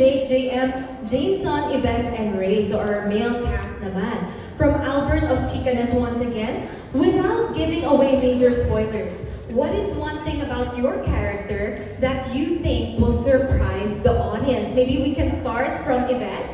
Jake, JM, Jameson, Yves, and Ray. So our male cast naman. From Albert of Chicanes once again, without giving away major spoilers, what is one thing about your character that you think will surprise the audience? Maybe we can start from Yves.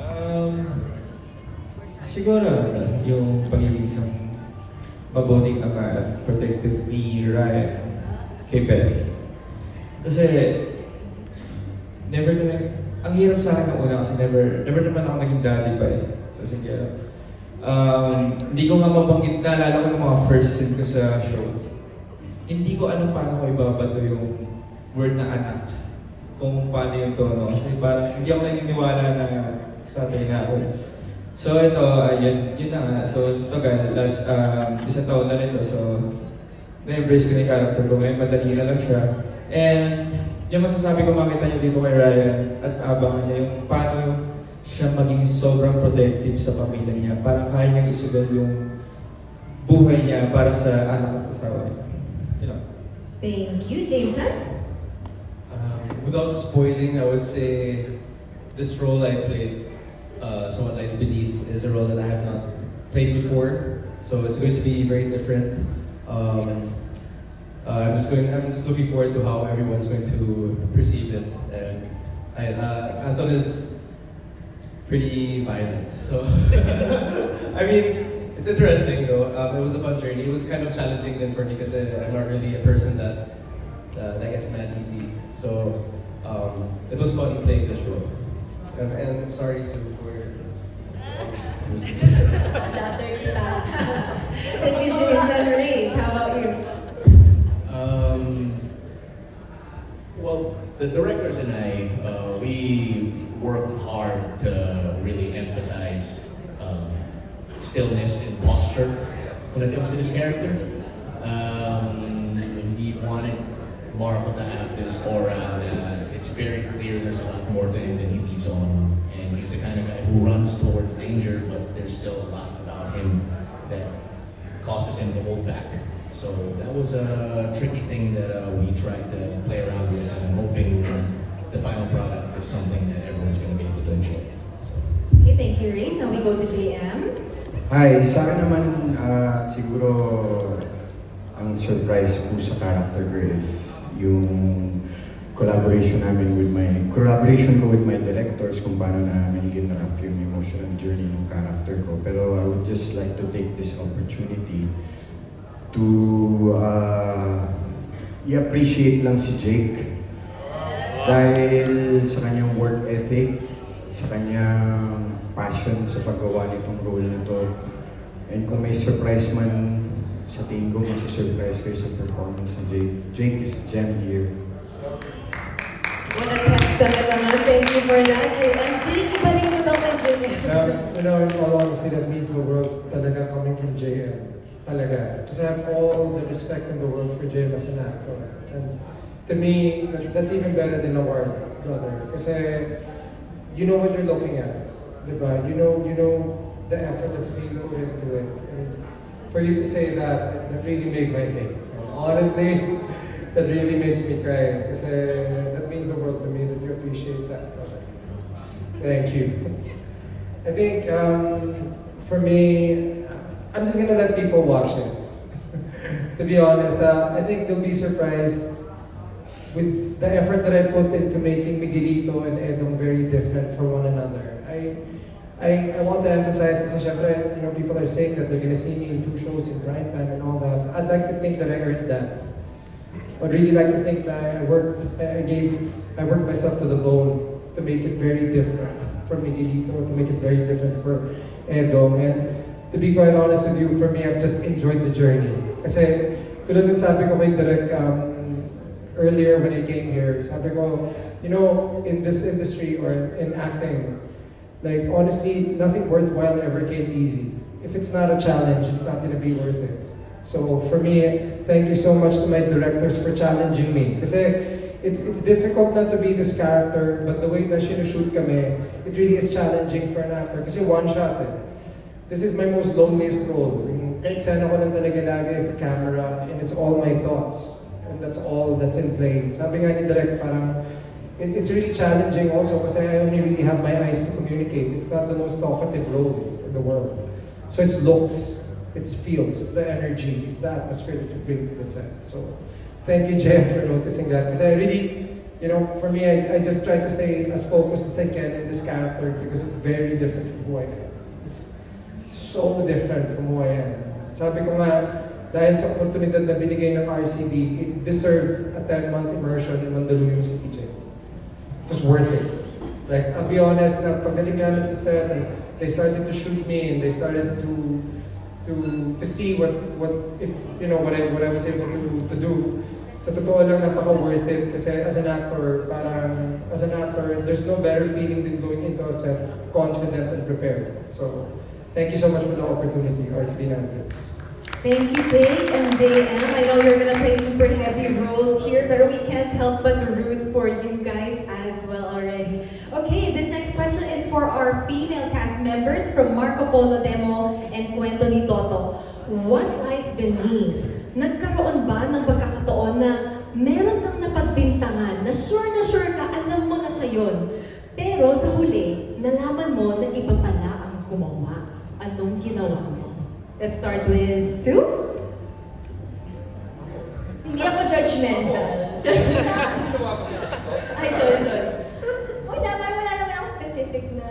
Um, siguro, yung pagiging isang mabuting ama at Ryan kay Beth. Kasi, never naman, ang hirap sa akin ng una kasi never, never naman ako naging daddy pa eh. So sige, um, hindi ko nga mabanggit, naalala ko ng mga first scene ko sa show. Hindi ko alam paano ko ibabato yung word na anak. Kung paano yung tono. Kasi parang hindi ako naniniwala na tatay na ako. So ito, uh, yun, yun na nga. So ito guys, last um, isang taon na rin to. So na-embrace ko na yung character ko. Ngayon madali na lang siya. And yung masasabi ko makita niyo dito kay Ryan at abangan niya yung paano yung siya maging sobrang protective sa pamilya niya. Parang kaya niyang isugal yung buhay niya para sa anak at asawa niya. You know? Thank you, Jameson. Um, without spoiling, I would say this role I played, uh, Someone Lies Beneath, is a role that I have not played before. So it's going to be very different. Um, I'm just going. I'm just looking forward to how everyone's going to perceive it. And I, uh, Anton is pretty violent, so I mean, it's interesting though. Um, it was a fun journey. It was kind of challenging then for me because I'm not really a person that uh, that gets mad easy. So um, it was fun playing this role. Um, and sorry Sue for. Thank you, Jameson. Ray, how about you? Well, the directors and I, uh, we work hard to really emphasize um, stillness and posture when it comes to this character. Um, we wanted Marvel to have this aura that it's very clear there's a lot more to him than he leads on. And he's the kind of guy who runs towards danger, but there's still a lot about him that causes him to hold back. So that was a tricky thing that uh, we tried to play around with, and I'm hoping uh, the final product is something that everyone's going to be able to enjoy. So. Okay, thank you, Ray. Now we go to JM. Hi, sa akin naman ah, siguro ang surprise po sa character ko is yung collaboration namin with my collaboration ko with my directors kung paano namin ginrap yung emotional journey ng character ko. Pero I would just like to take this opportunity to uh, i-appreciate lang si Jake dahil sa kanyang work ethic, sa kanyang passion sa paggawa nitong role na to. And kung may surprise man sa tingin ko, surprise kayo sa performance ni Jake. Jake is gem here. What a testament naman. Thank you for that, JM. Jake, ibalik mo daw kay JM. Um, you know, in all honesty, that means the world talaga coming from JM. Talaga. Kasi I have all the respect in the world for Jim as an actor. And to me, that, that's even better than award, brother. Kasi you know what you're looking at. Diba? You know, you know the effort that's being put into it. And for you to say that, that really made my day. And honestly, that really makes me cry. Kasi that means the world to me that you appreciate that, brother. Thank you. I think um, for me, I'm just gonna let people watch it. to be honest, uh, I think they'll be surprised with the effort that I put into making Miguelito and Edom very different from one another. I, I, I want to emphasize syempre, you know, people are saying that they're gonna see me in two shows in prime time and all that. I'd like to think that I earned that. I'd really like to think that I worked, I gave, I worked myself to the bone to make it very different for Miguelito, to make it very different for Edom. And to be quite honest with you, for me, I've just enjoyed the journey. Kasi, tulad ng sabi ko kay Direk um, earlier when I came here, sabi ko, you know, in this industry or in acting, like honestly, nothing worthwhile ever came easy. If it's not a challenge, it's not gonna be worth it. So for me, thank you so much to my directors for challenging me. Kasi it's it's difficult not to be this character, but the way na sinushoot kami, it really is challenging for an actor. Kasi one shot eh. This is my most loneliest role. Yung Ka-eksena ko lang talaga lagi is the camera and it's all my thoughts. And that's all that's in play. Sabi nga ni Direk, parang it, it's really challenging also kasi I only really have my eyes to communicate. It's not the most talkative role in the world. So it's looks, it's feels, it's the energy, it's the atmosphere that you bring to the set. So thank you, Jem, for noticing that. Because I really, you know, for me, I, I just try to stay as focused as I can in this character because it's very different from who I am. It's so different from who I am. Sabi ko nga, dahil sa oportunidad na binigay ng RCB, it deserved a 10-month immersion in Mandaluyong City Jail. It was worth it. Like, I'll be honest, na pagdating namin sa set, they started to shoot me and they started to to to see what what if you know what I what I was able to to do. Sa totoo lang napaka worth it kasi as an actor, parang as an actor, there's no better feeling than going into a set confident and prepared. So, thank you so much for the opportunity, RCB Nantrips. Thank you, Jake and JM. I know you're gonna play super heavy roles here, but we can't help but root for you guys as well already. Okay, this next question is for our female cast members from Marco Polo Demo and Cuento ni Toto. What lies beneath? Nagkaroon ba ng pagkakataon na meron kang napagbintangan na sure na sure ka, alam mo na siya yun. Pero sa huli, nalaman mo na iba pala ang gumawa. Anong ginawa mo? Let's start with Sue. Hindi ako judgmental. Ay, sorry, sorry. Wala, parang wala naman ako specific na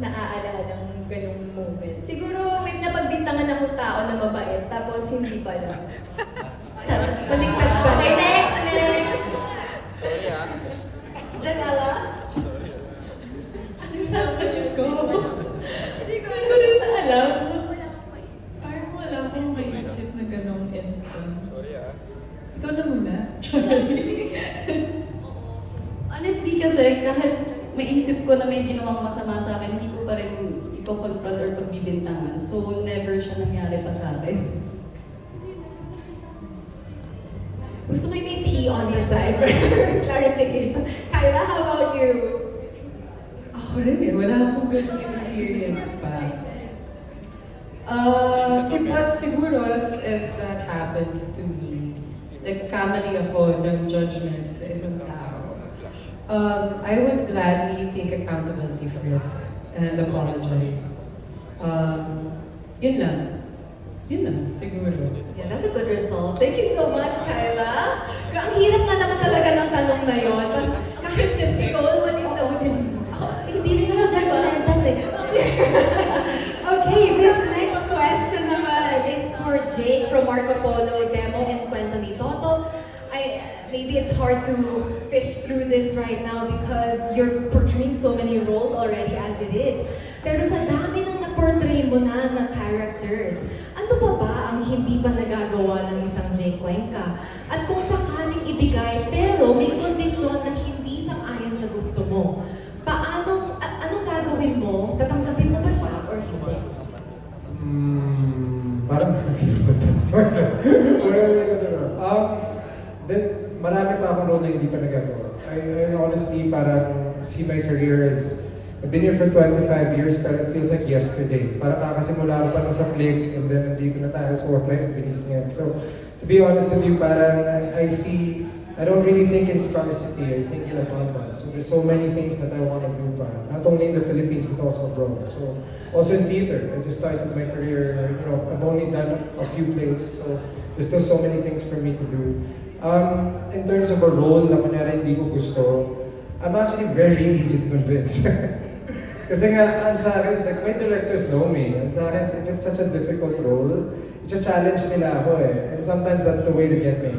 naaalala ng ganung moment. Siguro may napagbintangan akong tao na mabait, tapos hindi pala. Baliktad ba? Okay, next, next. Janela? Ano sasabihin ko? Hindi ko ko rin na alam. Parang wala akong maisip na ganong instance. Ikaw na muna. Honestly kasi kahit maisip ko na may ginawang masama sa akin, hindi ko pa rin i-confront or pagbibintangan. So never siya nangyari pa sa akin. Gusto mo yung may tea on the side for clarification. Kyla, how about you? Ako rin eh, wala akong ganong experience pa. Uh, si, but siguro if, if that happens to me, nagkamali ako ng judgment sa isang tao, um, I would gladly take accountability for it and apologize. Um, yun lang. Yun lang, siguro. Yeah, that's a good result. Thank you so much, Kyla. Gra- Ang hirap nga naman talaga ng tanong na yun. Ang specific. Ikaw, what if sa Ako, hindi rin naman judgmental eh. okay, this next question naman is for Jake from Marco Polo hard to fish through this right now because you're portraying so many roles already as it is. Pero sa dami ng na-portray mo na na characters, ano pa ba ang hindi pa nagagawa ng isang Jake Cuenca? At kung sakaling ibigay, pero may kondisyon na hindi sang-ayon sa gusto mo, paanong, a- anong gagawin mo? Tatanggapin mo ba siya or hindi? Hmm, parang um, there's, marami pa akong role na hindi pa nagagawa. I, I honestly parang see my career as I've been here for 25 years pero it feels like yesterday. Parang kakasimula ko pa lang sa click and then nandito na tayo sa Lies Beneath ngayon. So, to be honest with you, parang I, I see, I don't really think in scarcity, I think in abundance. So there's so many things that I want to do pa. Not only in the Philippines but also abroad. So, also in theater. I just started my career, you know, I've only done a few plays. So, there's still so many things for me to do. Um, in terms of a role na kunyari hindi ko gusto, I'm actually very easy to convince. Kasi nga, ang sa akin, like, my directors know me. And sa akin, if it's such a difficult role, i-challenge nila ako eh. And sometimes that's the way to get me.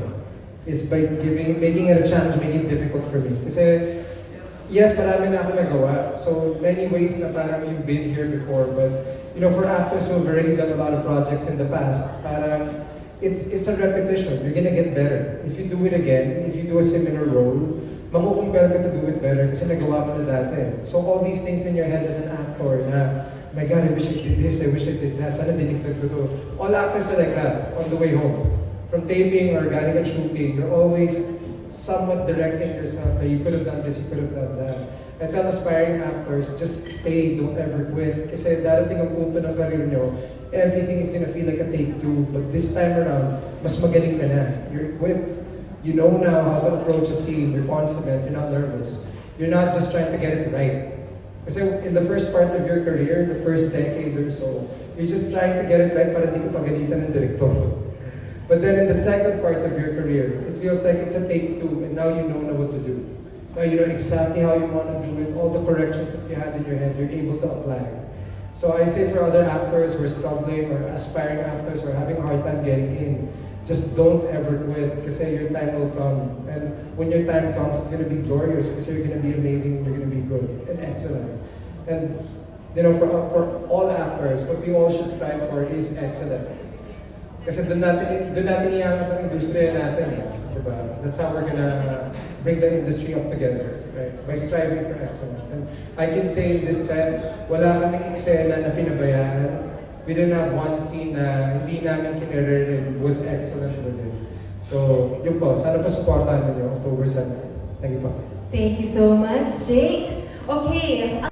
Is by giving, making it a challenge, making it difficult for me. Kasi, yes, marami na ako nagawa. So, many ways na parang you've been here before. But, you know, for actors who have already done a lot of projects in the past, parang, it's it's a repetition. You're gonna get better. If you do it again, if you do a similar role, makukumpel ka to do it better kasi nagawa mo na dati. So all these things in your head as an actor na, my God, I wish I did this, I wish I did that, sana dinigdag ko to. All actors are like that on the way home. From taping or galing at shooting, you're always somewhat directing yourself na you could have done this, you could have done that. I tell aspiring actors, just stay, don't ever quit. Kasi darating ang punto ng karir nyo, everything is gonna feel like a take two. But this time around, mas magaling ka na. You're equipped. You know now how to approach a scene. You're confident. You're not nervous. You're not just trying to get it right. Kasi in the first part of your career, the first decade or so, you're just trying to get it right para di ka pagalitan ng direktor. But then in the second part of your career, it feels like it's a take two, and now you know now what to do. Now you know exactly how you want to do it, all the corrections that you had in your head, you're able to apply. So I say for other actors who are struggling or aspiring actors who are having a hard time getting in, just don't ever quit kasi your time will come. And when your time comes, it's gonna be glorious because you're gonna be amazing, you're gonna be good and excellent. And you know, for, for all actors, what we all should strive for is excellence. Kasi doon natin, doon natin natin eh. Diba? That's how we're gonna bring the industry up together, right? By striving for excellence. And I can say in this set, wala kaming eksena na pinabayaan. We didn't have one scene na hindi namin kinirir and was excellent with it. So, yun po. Sana po supportahan ninyo October 7. Thank you po. Thank you so much, Jake. Okay,